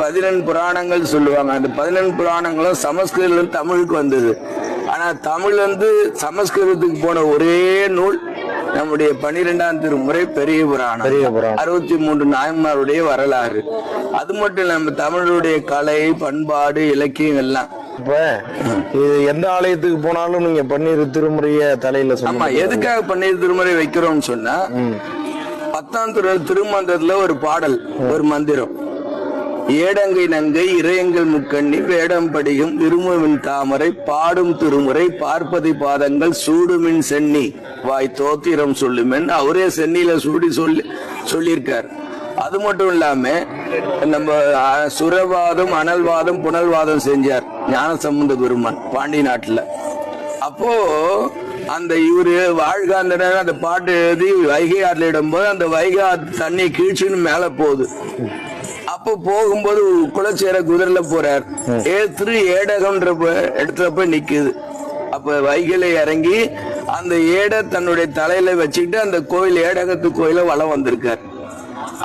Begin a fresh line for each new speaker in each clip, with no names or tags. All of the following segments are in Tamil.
பதினெண் புராணங்கள் சொல்லுவாங்க. அந்த பதினெண் புராணங்களும் சமஸ்கிருதம் தமிழுக்கு வந்தது. ஆனா தமிழ் வந்து சமஸ்கிருதத்துக்கு போன ஒரே நூல் நம்முடைய பன்னிரெண்டாம் திருமுறை பெரிய புராணம்.
பெரிய புராணம்.
அறுபத்தி மூன்று நாயன்மாருடைய வரலாறு. அது மட்டும் இல்ல, நம்ம தமிழருடைய கலை பண்பாடு இலக்கியம் எல்லாம்.
இப்ப இது எந்த ஆலயத்துக்கு போனாலும் நீங்க பன்னீர் திருமுறைய தலையில
ஆமா எதுக்காக பன்னீர் திருமுறை வைக்கிறோம்னு சொன்னா பத்தாம் திரு திருமந்திரத்துல ஒரு பாடல் ஒரு மந்திரம். ஏடங்கை நங்கை இறையங்கள் முக்கண்ணி வேடம் படியும் இருமுவின் தாமரை பாடும் திருமுறை பார்ப்பதி பாதங்கள் சூடுமின் சென்னி. வாய் தோத்திரம் சொல்லுமென். அவரே சென்னியில சூடி சொல்லி சொல்லியிருக்கார். அது மட்டும் இல்லாம நம்ம சுரவாதம் அனல்வாதம் புனல்வாதம் செஞ்சார் ஞானசம்பந்த பெருமான் பாண்டி நாட்டுல. அப்போ அந்த இவரு வாழ்காந்தன அந்த பாட்டு எழுதி வைகை ஆற்றுல இடும்போது அந்த வைகை தண்ணி கீழ்ச்சின்னு மேல போகுது. அப்போ போகும்போது குலச்சேர குதிரையில போறார். ஏ திரு ஏடகம்ன்ற இடத்துல போய் நிக்குது. அப்ப வைகையில இறங்கி அந்த ஏடை தன்னுடைய தலையில வச்சுக்கிட்டு அந்த கோயில் ஏடகத்து கோயில வலம் வந்திருக்கார்.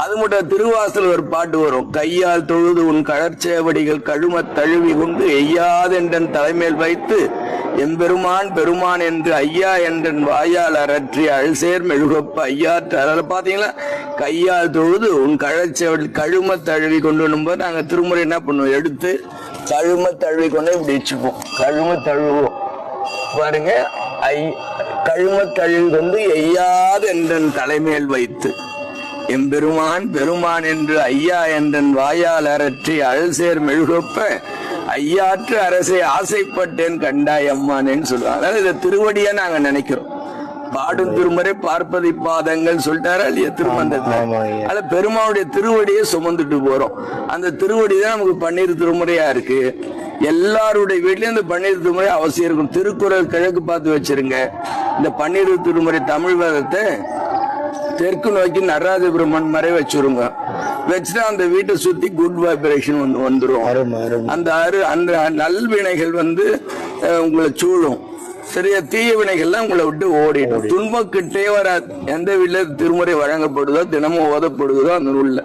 அது மட்டும் திருவாசல் ஒரு பாட்டு வரும். கையால் தொழுது உன் கழற்சேவடிகள் கழும தழுவி கொண்டு எய்யாதென்றன் தலைமேல் வைத்து எம்பெருமான் பெருமான் என்று ஐயா என்றன் வாயால் அரற்றி அழ்சேர் மெழுகப்ப ஐயா அதில் பார்த்தீங்களா? கையால் தொழுது உன் கழற்சேவடி கழும தழுவி கொண்டு வரும்போது நாங்கள் திருமுறை என்ன பண்ணுவோம்? எடுத்து கழும தழுவி கொண்டு இப்படி வச்சுப்போம் கழும தழுவோம் பாருங்க ஐ கழும தழுவி கொண்டு எய்யாதென்றன் தலைமேல் வைத்து. எம்பெருமான் பெருமான் என்று ஐயா என்றன் வாயால் அரற்றி அழல்சேர் மெழுகொப்ப ஐயாற்று அரசை ஆசைப்பட்டேன் கண்டாய் அம்மானேன்னு சொல்லுவாங்க அதாவது இதை திருவடியா நாங்க நினைக்கிறோம். பாடும் திருமுறை பார்ப்பதி பாதங்கள் சொல்லிட்டாரா இல்லையா திருமந்தத்துல. அதுல பெருமானுடைய திருவடியை சுமந்துட்டு போறோம். அந்த திருவடி தான் நமக்கு பன்னீர் திருமுறையா இருக்கு. எல்லாருடைய வீட்லயும் இந்த பன்னீர் திருமுறை அவசியம் இருக்கும். திருக்குறள் கிழக்கு பார்த்து வச்சிருங்க. இந்த பன்னீர் திருமுறை தமிழ் வேதத்தை தெற்கு நோக்கி நடராஜ பிரம்மன் மறை வச்சிருங்க. வச்சுட்டு அந்த வீட்டை சுத்தி குட் வைப்ரேஷன் வந்து
அருமை
அந்த அரு அந்த நல்வினைகள் வந்து உங்களை சூழும். சரியா? தீய வினைகள்லாம் உங்களை விட்டு ஓடிடும். துன்பம் கிட்டே வராது. எந்த வீட்டுல திருமுறை வழங்கப்படுதோ தினமும் ஓதப்படுதோ அந்த நூல்ல.